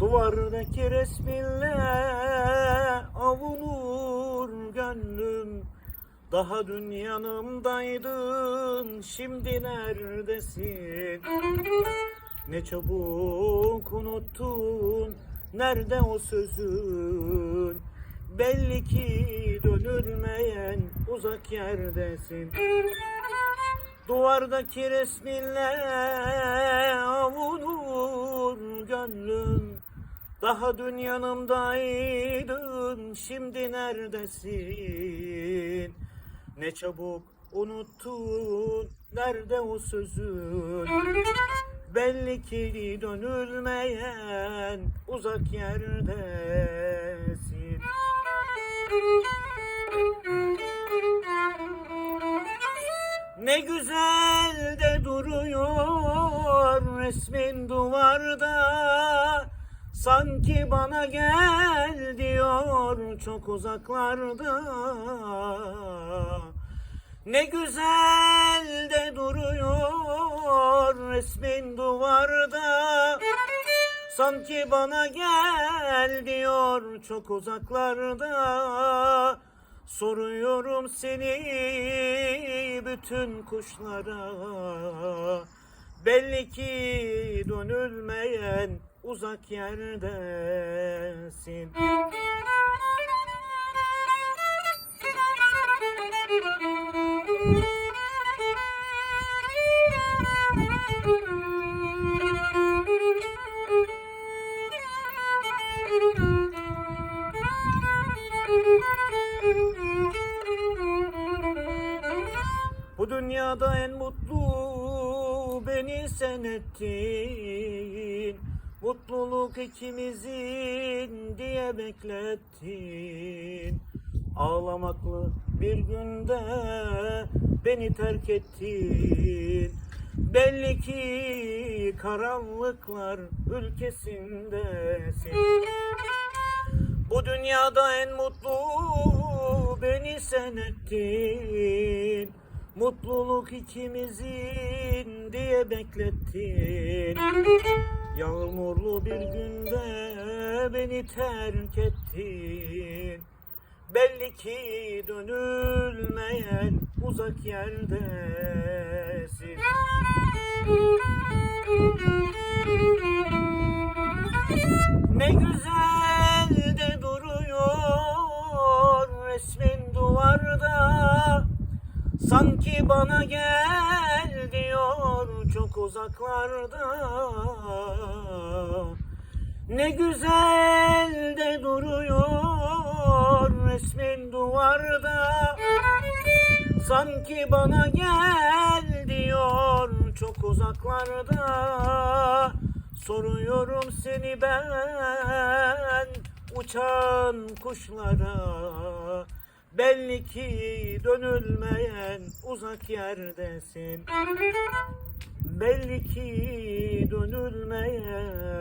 Duvardaki resminle avunur gönlüm. Daha dün yanımdaydın şimdi neredesin? Ne çabuk unuttun nerede o sözün Belli ki dönülmeyen uzak yerdesin. Duvardaki resminle avunur gönlüm Daha dün yanımdaydın şimdi neredesin? Ne çabuk unuttun nerede o sözün? Belli ki dönülmeyen uzak yerdesin Ne güzel de duruyor resmin duvarda. Sanki bana gel diyor çok uzaklarda. Ne güzel de duruyor resmin duvarda Sanki bana gel diyor çok uzaklarda. Soruyorum seni bütün kuşlara. Belli ki dönülmeyen uzak yerdesin Bu dünyada en mutlu beni sen ettin. Mutluluk ikimizin diye beklettin. Ağlamaklı bir günde beni terk ettin. Belli ki karanlıklar ülkesindesin bu dünyada en mutlu beni sen ettin Mutluluk ikimizin diye beklettin. Yağmurlu bir günde beni terk ettin. Belli ki dönülmeyen uzak yerdesin. Ne güzel Sanki bana gel diyor çok uzaklarda. Ne güzel de duruyor resmin duvarda. Sanki bana gel diyor çok uzaklarda. Soruyorum seni ben uçan kuşlara Belli ki dönülmeyen uzak yerdesin. Belli ki dönülmeyen